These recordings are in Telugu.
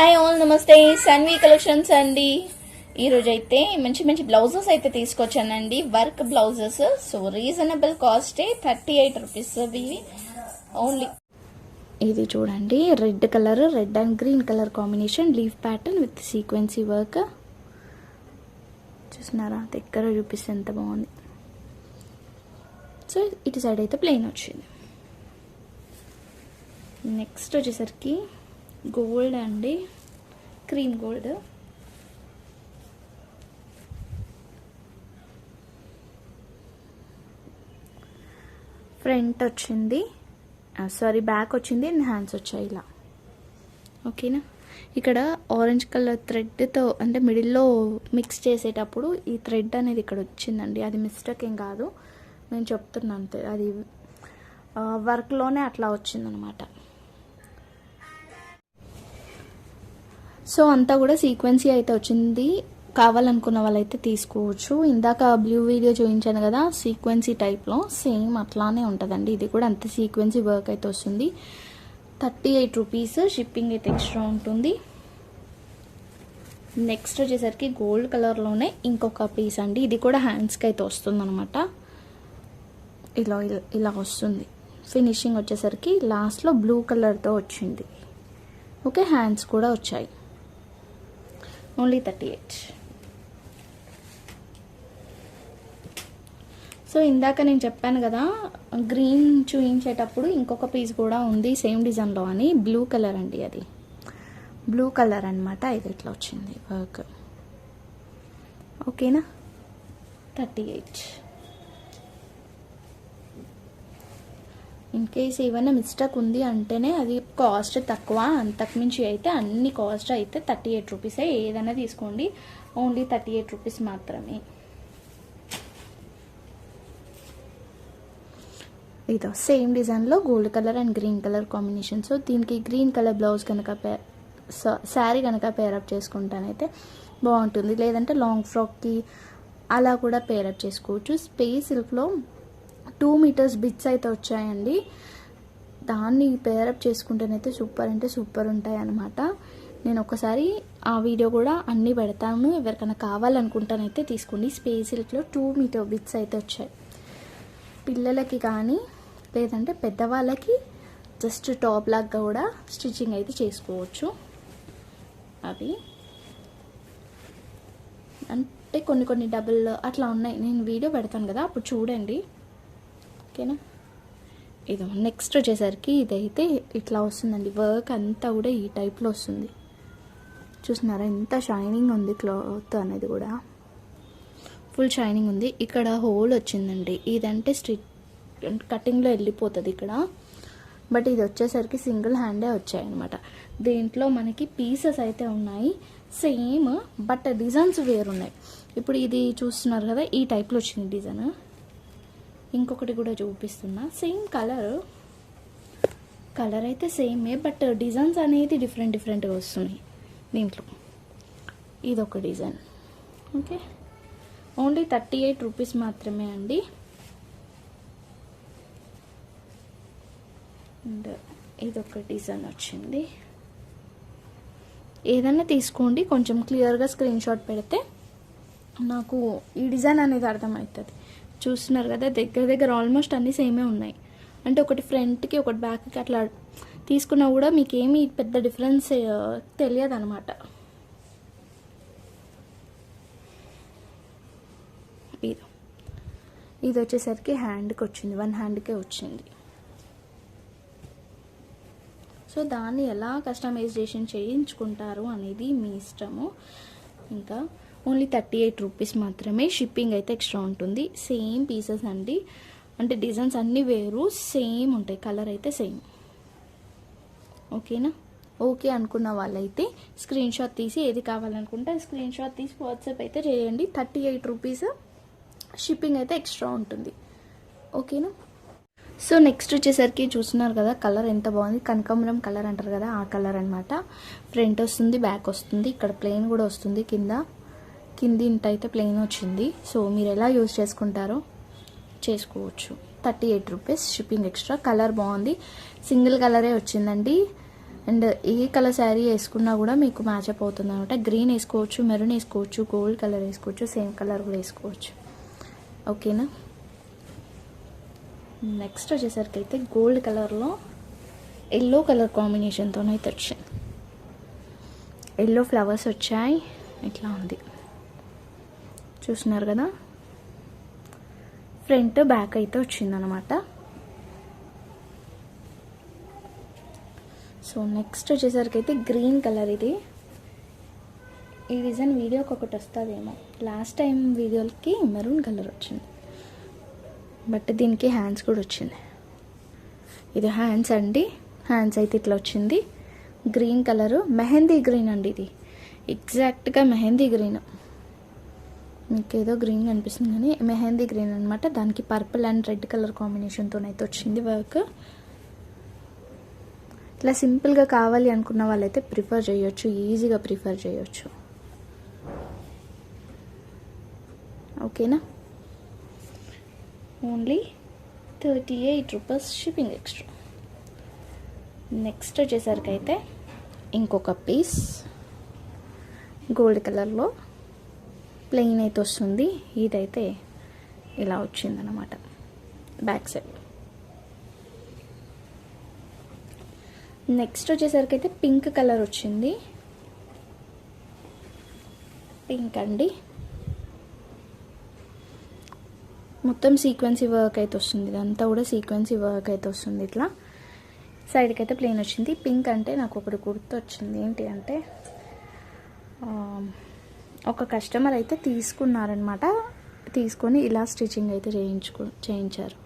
హాయ్ ఆల్ నమస్తే. సన్వి కలెక్షన్స్ అండి. ఈరోజు అయితే మంచి మంచి బ్లౌజెస్ అయితే తీసుకొచ్చానండి. Work blouses. సో రీజనబుల్ కాస్టే థర్టీ ఎయిట్ రూపీస్ ఇవి ఓన్లీ ఇది చూడండి. Red colour red and green colour combination leaf pattern with sequence work చూస్తున్నారా? దగ్గర చూపిస్తే ఎంత బాగుంది. సో ఇటు సైడ్ అయితే ప్లెయిన్ వచ్చింది. నెక్స్ట్ వచ్చేసరికి గోల్డ్ అండి. Cream gold. ఫ్రంట్ వచ్చింది. సారీ బ్యాక్ వచ్చింది అండ్ హ్యాండ్స్ వచ్చాయి ఇలా. ఓకేనా? ఇక్కడ ఆరెంజ్ కలర్ థ్రెడ్తో అంటే మిడిల్లో మిక్స్ చేసేటప్పుడు ఈ థ్రెడ్ అనేది ఇక్కడ వచ్చిందండి. అది మిస్టేక్ ఏం కాదు. నేను చెప్తున్నాను అంతే. అది వర్క్లోనే అట్లా వచ్చిందనమాట. సో అంతా కూడా సీక్వెన్సీ అయితే వచ్చింది. కావాలనుకున్న వాళ్ళైతే తీసుకోవచ్చు. ఇందాక బ్లూ వీడియో చూపించాను కదా సీక్వెన్సీ టైప్లో సేమ్ అట్లానే ఉంటుందండి. ఇది కూడా అంత సీక్వెన్సీ వర్క్ అయితే వస్తుంది. థర్టీ ఎయిట్ రూపీస్ షిప్పింగ్ అయితే ఎక్స్ట్రా ఉంటుంది. నెక్స్ట్ వచ్చేసరికి గోల్డ్ కలర్లోనే ఇంకొక పీస్ అండి. ఇది కూడా హ్యాండ్స్కి అయితే వస్తుంది అనమాట ఇలా ఇలా- ఇలా వస్తుంది. ఫినిషింగ్ వచ్చేసరికి లాస్ట్లో బ్లూ కలర్తో వచ్చింది. ఓకే హ్యాండ్స్ కూడా వచ్చాయి. ఓన్లీ థర్టీ ఎయిట్ సో ఇందాక నేను చెప్పాను కదా గ్రీన్ చూపించేటప్పుడు ఇంకొక పీస్ కూడా ఉంది సేమ్ డిజైన్లో అని. బ్లూ కలర్ అండి అది. బ్లూ కలర్ అనమాట ఇది ఇట్లా వచ్చింది వర్క్ ఓకేనా థర్టీ ఎయిట్ ఇన్ కేస్ ఏమైనా మిస్టేక్ ఉంది అంటేనే అది కాస్ట్ తక్కువ. అంతకుమించి అయితే అన్ని కాస్ట్ అయితే థర్టీ ఎయిట్ రూపీసే ఏదైనా తీసుకోండి. ఓన్లీ థర్టీ ఎయిట్ రూపీస్ మాత్రమే. ఇదో సేమ్ డిజైన్లో gold colour and green colour combination so దీనికి గ్రీన్ కలర్ బ్లౌజ్ కనుక పే శారీ కనుక పేరప్ చేసుకుంటానైతే బాగుంటుంది. లేదంటే లాంగ్ ఫ్రాక్కి అలా కూడా పేరప్ చేసుకోవచ్చు. స్పేస్ సిల్క్లో టూ మీటర్స్ బిట్స్ అయితే వచ్చాయండి. దాన్ని పేరప్ చేసుకుంటేనైతే సూపర్ అంటే సూపర్ ఉంటాయి అనమాట నేను ఒకసారి ఆ వీడియో కూడా అన్నీ పెడతాను. ఎవరికైనా కావాలనుకుంటానైతే తీసుకోండి. స్పేస్ సిల్క్లో టూ మీటర్ బిట్స్ అయితే వచ్చాయి. పిల్లలకి కానీ లేదంటే పెద్దవాళ్ళకి జస్ట్ టాప్ లాగా కూడా స్టిచ్చింగ్ అయితే చేసుకోవచ్చు. అవి. అంటే కొన్ని కొన్ని డబుల్ అట్లా ఉన్నాయి. నేను వీడియో పెడతాను కదా అప్పుడు చూడండి. ఓకేనా? ఇదో నెక్స్ట్ వచ్చేసరికి ఇదైతే ఇట్లా వస్తుందండి. వర్క్ అంతా కూడా ఈ టైప్లో వస్తుంది. చూస్తున్నారా? ఎంత షైనింగ్ ఉంది క్లాత్ అనేది కూడా. ఫుల్ షైనింగ్ ఉంది. ఇక్కడ హోల్ వచ్చిందండి. ఇదంటే స్ట్రిచ్ కటింగ్లో వెళ్ళిపోతుంది ఇక్కడ. బట్ ఇది వచ్చేసరికి సింగిల్ హ్యాండే వచ్చాయన్నమాట. దీంట్లో మనకి పీసెస్ అయితే ఉన్నాయి. సేమ్ బట్ డిజైన్స్ వేరున్నాయి. ఇప్పుడు ఇది చూస్తున్నారు కదా ఈ టైప్లో వచ్చింది డిజైన్ ఇంకొకటి కూడా చూపిస్తున్నా. సేమ్ కలర్ కలర్ అయితే సేమే బట్ డిజైన్స్ అనేది డిఫరెంట్ డిఫరెంట్గా వస్తున్నాయి దీంట్లో. ఇది ఒక design okay only thirty eight rupees మాత్రమే అండి. అండ్ ఇదొక డిజైన్ వచ్చింది. ఏదైనా తీసుకోండి కొంచెం క్లియర్గా స్క్రీన్ షాట్ పెడితే నాకు ఈ డిజైన్ అనేది అర్థమవుతుంది. చూస్తున్నారు కదా దగ్గర దగ్గర ఆల్మోస్ట్ అన్నీ సేమే ఉన్నాయి. అంటే ఒకటి ఫ్రంట్కి ఒకటి బ్యాక్కి అట్లా తీసుకున్నా కూడా మీకు ఏమీ పెద్ద డిఫరెన్స్ తెలియదు అనమాట ఇది. ఇది వచ్చేసరికి హ్యాండ్కి వచ్చింది వన్ హ్యాండ్కే వచ్చింది. సో దాన్ని ఎలా కస్టమైజేషన్ చేయించుకుంటారు అనేది మీ ఇష్టము. ఇంకా ఓన్లీ థర్టీ ఎయిట్ రూపీస్ మాత్రమే షిప్పింగ్ అయితే ఎక్స్ట్రా ఉంటుంది. సేమ్ పీసెస్ అండి. అంటే డిజైన్స్ అన్నీ వేరు సేమ్ ఉంటాయి. కలర్ అయితే సేమ్. ఓకేనా? ఓకే అనుకున్న వాళ్ళైతే స్క్రీన్ షాట్ తీసి ఏది కావాలనుకుంటే స్క్రీన్ షాట్ తీసి వాట్సాప్ అయితే చేయండి. థర్టీ ఎయిట్ రూపీస్ షిప్పింగ్ అయితే ఎక్స్ట్రా ఉంటుంది. ఓకేనా? సో నెక్స్ట్ వచ్చేసరికి చూస్తున్నారు కదా కలర్ ఎంత బాగుంది. కనకాంబరం కలర్ అంటారు కదా ఆ కలర్ అనమాట ఫ్రంట్ వస్తుంది బ్యాక్ వస్తుంది. ఇక్కడ ప్లెయిన్ కూడా వస్తుంది కింద. కింది ఇంటైతే అయితే ప్లెయిన్ వచ్చింది. సో మీరు ఎలా యూజ్ చేసుకుంటారో చేసుకోవచ్చు. Thirty eight rupees shipping extra. Colour బాగుంది. సింగిల్ కలరే వచ్చిందండి. అండ్ ఏ కలర్ శారీ వేసుకున్నా కూడా మీకు మ్యాచ్ అప్ అవుతుంది అనమాట. గ్రీన్ వేసుకోవచ్చు మెరూన్ వేసుకోవచ్చు గోల్డ్ కలర్ వేసుకోవచ్చు సేమ్ కలర్ కూడా వేసుకోవచ్చు. ఓకేనా నెక్స్ట్ వచ్చేసరికి అయితే గోల్డ్ కలర్లో ఎల్లో కలర్ కాంబినేషన్తోనైతే వచ్చింది ఎల్లో ఫ్లవర్స్ వచ్చాయి. ఇట్లా ఉంది. చూస్తున్నారు కదా? ఫ్రంట్ బ్యాక్ అయితే వచ్చిందనమాట సో నెక్స్ట్ వచ్చేసరికి అయితే గ్రీన్ కలర్ ఇది. ఈ డిజైన్ వీడియోకి ఒకటి వస్తుందేమో. లాస్ట్ టైం వీడియోకి మెరూన్ కలర్ వచ్చింది. బట్ దీనికి హ్యాండ్స్ కూడా వచ్చింది. ఇది హ్యాండ్స్ అండి. హ్యాండ్స్ అయితే ఇట్లా వచ్చింది. గ్రీన్ కలరు మెహందీ గ్రీన్ అండి ఇది. ఎగ్జాక్ట్గా మెహందీ గ్రీన్ మీకు ఏదో గ్రీన్ అనిపిస్తుంది కానీ మెహందీ గ్రీన్ అనమాట దానికి పర్పుల్ అండ్ రెడ్ కలర్ కాంబినేషన్తో అయితే వచ్చింది వర్క్. ఇట్లా సింపుల్గా కావాలి అనుకున్న వాళ్ళైతే ప్రిఫర్ చేయొచ్చు ఈజీగా ప్రిఫర్ చేయొచ్చు. ఓకేనా? Only thirty eight rupees shipping extra. Next వచ్చేసరికి అయితే ఇంకొక పీస్. గోల్డ్ కలర్లో. ప్లెయిన్ అయితే వస్తుంది. ఇదైతే ఇలా వచ్చిందనమాట బ్యాక్ సైడ్ నెక్స్ట్ వచ్చేసరికి అయితే పింక్ కలర్ వచ్చింది. పింక్ అండి. మొత్తం సీక్వెన్సీ వర్క్ అయితే వస్తుంది. ఇదంతా కూడా సీక్వెన్సీ వర్క్ అయితే వస్తుంది ఇట్లా. సైడ్కి అయితే ప్లెయిన్ వచ్చింది. పింక్ అంటే నాకు ఒకటి గుర్తు వచ్చింది ఏంటి అంటే ఒక కస్టమర్ అయితే తీసుకున్నారనమాట తీసుకొని ఇలా స్టిచ్చింగ్ అయితే చేయించుకు చేయించారు.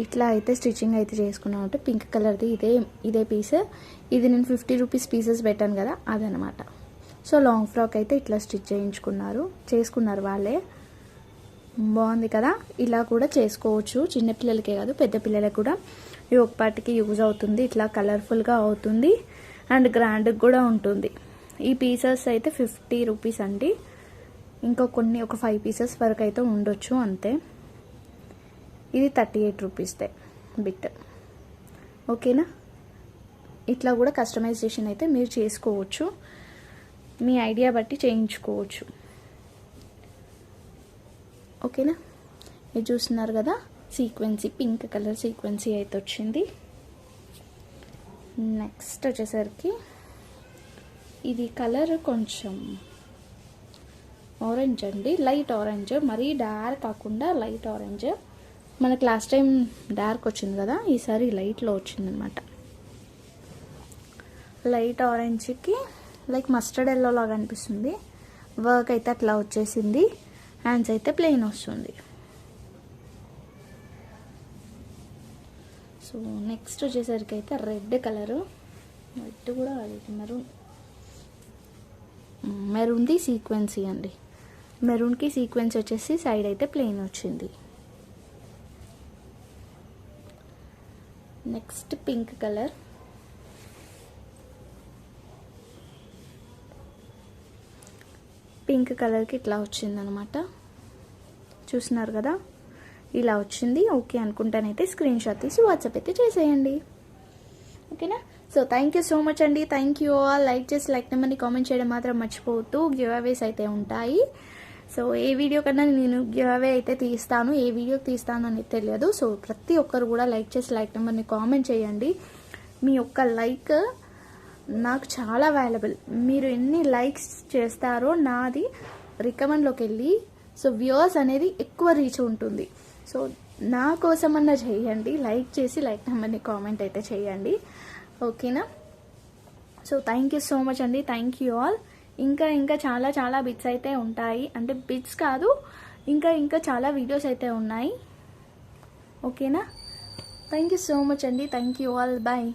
ఇట్లా అయితే స్టిచ్చింగ్ అయితే చేసుకున్నాం అంటే పింక్ కలర్ది ఇదే ఇదే పీస్. ఇది నేను ఫిఫ్టీ రూపీస్ పీసెస్ పెట్టాను కదా అదనమాట సో లాంగ్ ఫ్రాక్ అయితే ఇట్లా స్టిచ్ చేయించుకున్నారు. చేసుకున్నారు వాళ్ళే. బాగుంది కదా? ఇలా కూడా చేసుకోవచ్చు. చిన్నపిల్లలకే కాదు పెద్ద పిల్లలకు కూడా. ఈ ఒక్కపాటికి యూజ్ అవుతుంది. ఇట్లా కలర్ఫుల్గా అవుతుంది. అండ్ గ్రాండ్గా కూడా ఉంటుంది. ఈ పీసెస్ అయితే ఫిఫ్టీ రూపీస్ అండి. ఇంకా కొన్ని ఒక ఫైవ్ పీసెస్ వరకు అయితే ఉండొచ్చు అంతే. ఇది థర్టీ ఎయిట్ రూపీస్దే బిట్. ఓకేనా? ఇట్లా కూడా కస్టమైజేషన్ అయితే మీరు చేసుకోవచ్చు. మీ ఐడియా బట్టి చేయించుకోవచ్చు. ఓకేనా? ఇది చూస్తున్నారు కదా సీక్వెన్సీ పింక్ కలర్ సీక్వెన్సీ అయితే వచ్చింది. నెక్స్ట్ వచ్చేసరికి ఇది కలర్ కొంచెం ఆరెంజ్ అండి. లైట్ ఆరెంజ్ మరీ డార్క్ కాకుండా లైట్ ఆరెంజ్ మనకు లాస్ట్ టైం డార్క్ వచ్చింది కదా ఈసారి లైట్లో వచ్చిందనమాట లైట్ ఆరెంజ్కి లైక్ మస్టర్డ్ ఎల్లో లాగా అనిపిస్తుంది. వర్క్ అయితే అట్లా వచ్చేసింది. హ్యాండ్స్ అయితే ప్లెయిన్ వస్తుంది. సో నెక్స్ట్ వచ్చేసరికి అయితే రెడ్ కలరు రెడ్ కూడా మరూన్ మెరూన్ది సీక్వెన్సీ అండి. మెరూన్కి సీక్వెన్స్ వచ్చేసి సైడ్ అయితే ప్లెయిన్ వచ్చింది. Next pink colour. పింక్ కలర్కి ఇట్లా వచ్చిందనమాట. చూస్తున్నారు కదా? ఇలా వచ్చింది. ఓకే అనుకుంటానైతే స్క్రీన్ షాట్ తీసి వాట్సాప్ అయితే చేసేయండి. ఓకేనా? So thank you so much అండి. థ్యాంక్ యూ ఆల్ లైక్ చేసి లైక్ నెంబర్ని కామెంట్ చేయడం మాత్రం మర్చిపోవద్దు. గివ్ అవేస్ అయితే ఉంటాయి. సో ఏ వీడియో కన్నా నేను గివ్ అవే అయితే తీస్తాను. ఏ వీడియో తీస్తాను అనేది తెలియదు. సో ప్రతి ఒక్కరు కూడా లైక్ చేసి లైక్ నెంబర్ని కామెంట్ చేయండి. మీ యొక్క లైక్ నాకు చాలా వాల్యుబుల్ మీరు ఎన్ని లైక్స్ చేస్తారో నాది రికమెండ్లోకి వెళ్ళి సో వ్యూవర్స్ అనేది ఎక్కువ రీచ్ ఉంటుంది. సో నా కోసమన్నా చేయండి. లైక్ చేసి లైక్ నెంబర్ని కామెంట్ అయితే చేయండి. ఓకేనా? So thank you so much అండి. థ్యాంక్ యూ ఆల్ ఇంకా ఇంకా చాలా చాలా బిట్స్ అయితే ఉంటాయి. అంటే బిట్స్ కాదు ఇంకా ఇంకా చాలా వీడియోస్ అయితే ఉన్నాయి. ఓకేనా? థ్యాంక్ యూ సో మచ్ అండి. Thank you all bye